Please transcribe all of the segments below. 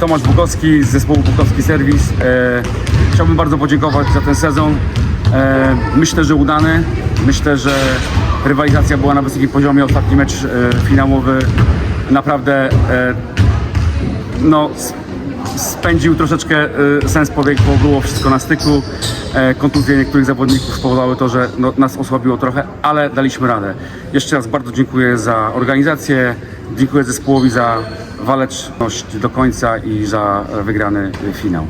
Tomasz Bukowski z zespołu Bukowski Serwis. E, Chciałbym bardzo podziękować za ten sezon. E, Myślę, że udany. Myślę, że rywalizacja była na wysokim poziomie. Ostatni mecz e, finałowy naprawdę e, no, spędził troszeczkę e, sens powiek, bo było wszystko na styku. E, Kontuzje niektórych zawodników spowodowały to, że no, nas osłabiło trochę, ale daliśmy radę. Jeszcze raz bardzo dziękuję za organizację, dziękuję zespołowi za waleczność do końca i za wygrany finał.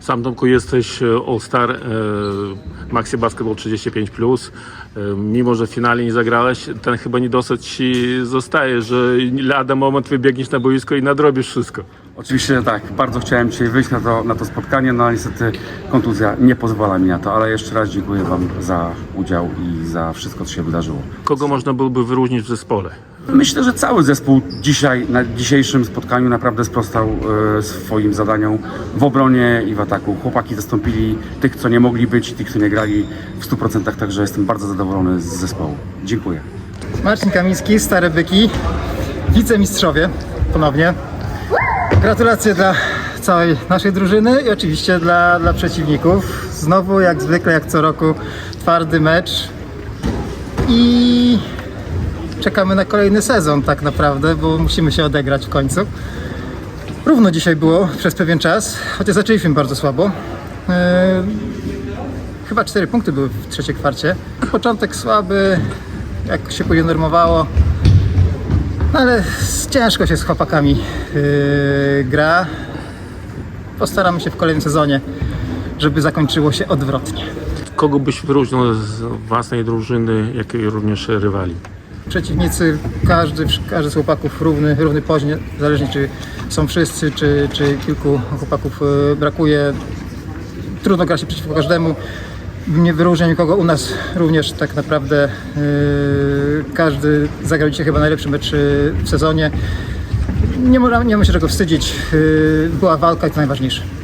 Sam Tomku jesteś e, All-Star e, Maxi Basketball 35+. Plus. E, Mimo, że w finale nie zagrałeś, ten chyba niedosyt ci zostaje, że lada moment wybiegniesz na boisko i nadrobisz wszystko. Oczywiście tak, bardzo chciałem dzisiaj wyjść na to, na to spotkanie, no ale niestety kontuzja nie pozwala mi na to, ale jeszcze raz dziękuję Wam za udział i za wszystko, co się wydarzyło. Kogo można byłoby wyróżnić w zespole? Myślę, że cały zespół dzisiaj, na dzisiejszym spotkaniu naprawdę sprostał e, swoim zadaniom w obronie i w ataku. Chłopaki zastąpili tych, co nie mogli być, tych, co nie grali w 100%, także jestem bardzo zadowolony z zespołu. Dziękuję. Marcin Kamiński, Stare Byki, wicemistrzowie ponownie. Gratulacje dla całej naszej drużyny i oczywiście dla, dla przeciwników. Znowu, jak zwykle, jak co roku, twardy mecz i czekamy na kolejny sezon tak naprawdę, bo musimy się odegrać w końcu. Równo dzisiaj było przez pewien czas, chociaż zaczęliśmy bardzo słabo. Eee, Chyba cztery punkty były w trzeciej kwarcie. Początek słaby, jak się później normowało. No ale ciężko się z chłopakami yy, gra. Postaramy się w kolejnym sezonie, żeby zakończyło się odwrotnie. Kogo byś wyróżnił z własnej drużyny, jak i również rywali? Przeciwnicy, każdy, każdy z chłopaków równy, równy poziom, zależnie czy są wszyscy, czy, czy kilku chłopaków yy, brakuje. Trudno gra się przeciwko każdemu. Nie wyróżniam nikogo. U nas również tak naprawdę yy, każdy zagrał dzisiaj chyba najlepszy mecz yy, w sezonie. Nie, można, nie ma się czego wstydzić. Yy, była walka i to najważniejsze.